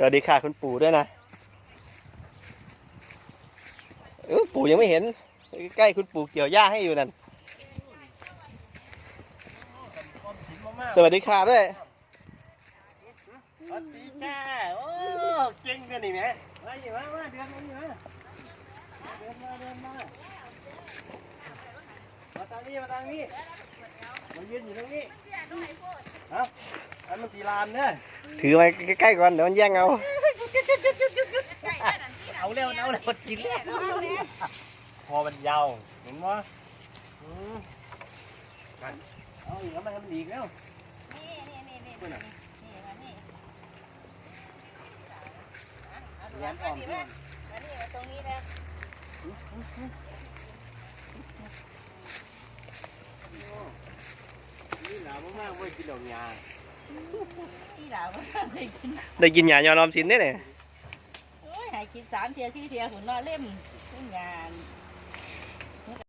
สวัสดีค่ะคุณปู่ด้วยนะออปู่ยังไม่เห็น ใกล้คุณปู่เกี่ยวหญ้าให้อยู่นั่น สวัสดีค่ะด้วยสวัสดีจ้าโอ้เก่งกันนี่แหม่มาอยู่มามาเดือนมาอยู่มาเดินมาเดินมามาทางนี้มาทางนี้มายืนอยู่ตรงนี้เอ้าอัน มันสีลานเนี่ยถือไว้ใกล้ๆก่อนเดี๋ยวมันแย่งเอา เอาเร็วเอาเร็วกินแล้วพอมันยาวเห็นมั้ยอืมนั่นเอาอีกแล้วมันทำอีกแล้วนี่นี่นี่นี่นี่นี่มานี่แย้มอ่อนขึ้นมานี่มาตรงนี้แล้วนี่หนาวมากๆไม่กินดอกยา ที่หลาวเคยกินได้กินหยายอนอมสินได้เนี่ยโอ้ยให้กินสามเทียสี่เทียหุ่นนอเล่มเล่มยา